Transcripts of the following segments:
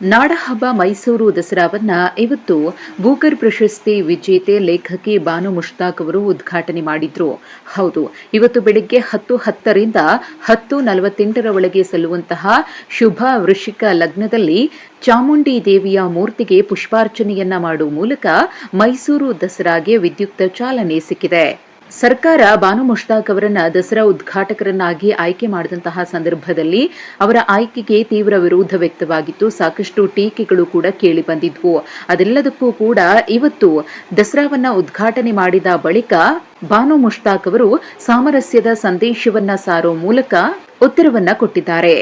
ನಾಡಹಬ್ಬ ಮೈಸೂರು ದಸರಾವನ್ನ ಇವತ್ತು ಬೂಕರ್ ಪ್ರಶಸ್ತಿ ವಿಜೇತೆ ಲೇಖಕಿ ಬಾನು ಮುಷ್ತಾಕ್ ಅವರು ಉದ್ಘಾಟನೆ ಮಾಡಿದ್ರು. ಹೌದು, ಇವತ್ತು ಬೆಳಿಗ್ಗೆ ಹತ್ತು ಹತ್ತರಿಂದ ಹತ್ತು ನಲವತ್ತೆಂಟರ ಒಳಗೆ ಸಲ್ಲುವಂತಹ ಶುಭ ವೃಶ್ಚಿಕ ಲಗ್ನದಲ್ಲಿ ಚಾಮುಂಡಿ ದೇವಿಯ ಮೂರ್ತಿಗೆ ಪುಷ್ಪಾರ್ಚನೆಯನ್ನ ಮಾಡುವ ಮೂಲಕ ಮೈಸೂರು ದಸರಾಗೆ ವಿದ್ಯುಕ್ತ ಚಾಲನೆ ಸಿಕ್ಕಿದೆ. ಸರ್ಕಾರ ಬಾನು ಮುಷ್ತಾಕ್ ಅವರನ್ನ ದಸರಾ ಉದ್ಘಾಟಕರನ್ನಾಗಿ ಆಯ್ಕೆ ಮಾಡಿದಂತಹ ಸಂದರ್ಭದಲ್ಲಿ ಅವರ ಆಯ್ಕೆಗೆ ತೀವ್ರ ವಿರೋಧ ವ್ಯಕ್ತವಾಗಿತ್ತು. ಸಾಕಷ್ಟು ಟೀಕೆಗಳು ಕೂಡ ಕೇಳಿ ಬಂದಿದ್ವು ಅದೆಲ್ಲದಕ್ಕೂ ಕೂಡ ಇವತ್ತು ದಸರಾವನ್ನ ಉದ್ಘಾಟನೆ ಮಾಡಿದ ಬಳಿಕ ಬಾನು ಮುಷ್ತಾಕ್ ಅವರು ಸಾಮರಸ್ಯದ ಸಂದೇಶವನ್ನ ಸಾರೋ ಮೂಲಕ ಉತ್ತರವನ್ನ ಕೊಟ್ಟಿದ್ದಾರೆ.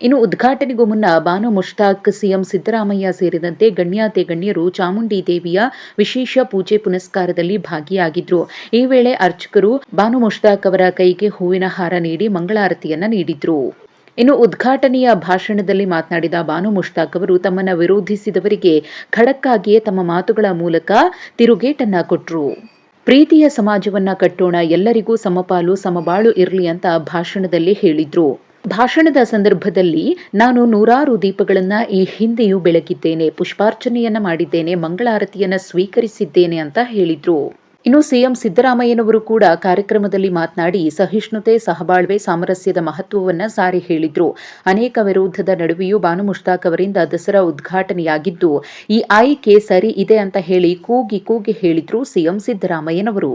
ಇನ್ನು ಉದ್ಘಾಟನೆಗೂ ಮುನ್ನ ಬಾನು ಮುಷ್ತಾಕ್, ಸಿಎಂ ಸಿದ್ದರಾಮಯ್ಯ ಸೇರಿದಂತೆ ಗಣ್ಯಾತೆ ಗಣ್ಯರು ಚಾಮುಂಡಿ ದೇವಿಯ ವಿಶೇಷ ಪೂಜೆ ಪುನಸ್ಕಾರದಲ್ಲಿ ಭಾಗಿಯಾಗಿದ್ರು. ಈ ವೇಳೆ ಅರ್ಚಕರು ಬಾನು ಮುಷ್ತಾಕ್ ಅವರ ಕೈಗೆ ಹೂವಿನ ಹಾರ ನೀಡಿ ಮಂಗಳಾರತಿಯನ್ನ ನೀಡಿದ್ರು. ಇನ್ನು ಉದ್ಘಾಟನೆಯ ಭಾಷಣದಲ್ಲಿ ಮಾತನಾಡಿದ ಬಾನು ಮುಷ್ತಾಕ್ ಅವರು, ತಮ್ಮನ್ನ ವಿರೋಧಿಸಿದವರಿಗೆ ಖಡಕ್ಕಾಗಿಯೇ ತಮ್ಮ ಮಾತುಗಳ ಮೂಲಕ ತಿರುಗೇಟನ್ನ ಕೊಟ್ರು. ಪ್ರೀತಿಯ ಸಮಾಜವನ್ನ ಕಟ್ಟೋಣ, ಎಲ್ಲರಿಗೂ ಸಮಪಾಲು, ಸಮಬಾಳು ಇರಲಿ ಅಂತ ಭಾಷಣದಲ್ಲಿ ಹೇಳಿದ್ರು. ಭಾಷಣದ ಸಂದರ್ಭದಲ್ಲಿ ನಾನು ನೂರಾರು ದೀಪಗಳನ್ನು ಈ ಹಿಂದೆಯೂ ಬೆಳಗಿದ್ದೇನೆ ಪುಷ್ಪಾರ್ಚನೆಯನ್ನ ಮಾಡಿದ್ದೇನೆ ಮಂಗಳಾರತಿಯನ್ನ ಸ್ವೀಕರಿಸಿದ್ದೇನೆ ಅಂತ ಹೇಳಿದ್ರು. ಇನ್ನು ಸಿಎಂ ಸಿದ್ದರಾಮಯ್ಯನವರು ಕೂಡ ಕಾರ್ಯಕ್ರಮದಲ್ಲಿ ಮಾತನಾಡಿ ಸಹಿಷ್ಣುತೆ, ಸಹಬಾಳ್ವೆ, ಸಾಮರಸ್ಯದ ಮಹತ್ವವನ್ನು ಸಾರಿ ಹೇಳಿದ್ರು. ಅನೇಕ ವಿರೋಧದ ನಡುವೆಯೂ ಬಾನು ಮುಷ್ತಾಕ್ ಅವರಿಂದ ದಸರಾ ಉದ್ಘಾಟನೆಯಾಗಿದ್ದು, ಈ ಆಯ್ಕೆ ಸರಿ ಇದೆ ಅಂತ ಹೇಳಿ ಕೂಗಿ ಕೂಗಿ ಹೇಳಿದ್ರು ಸಿಎಂ ಸಿದ್ದರಾಮಯ್ಯನವರು.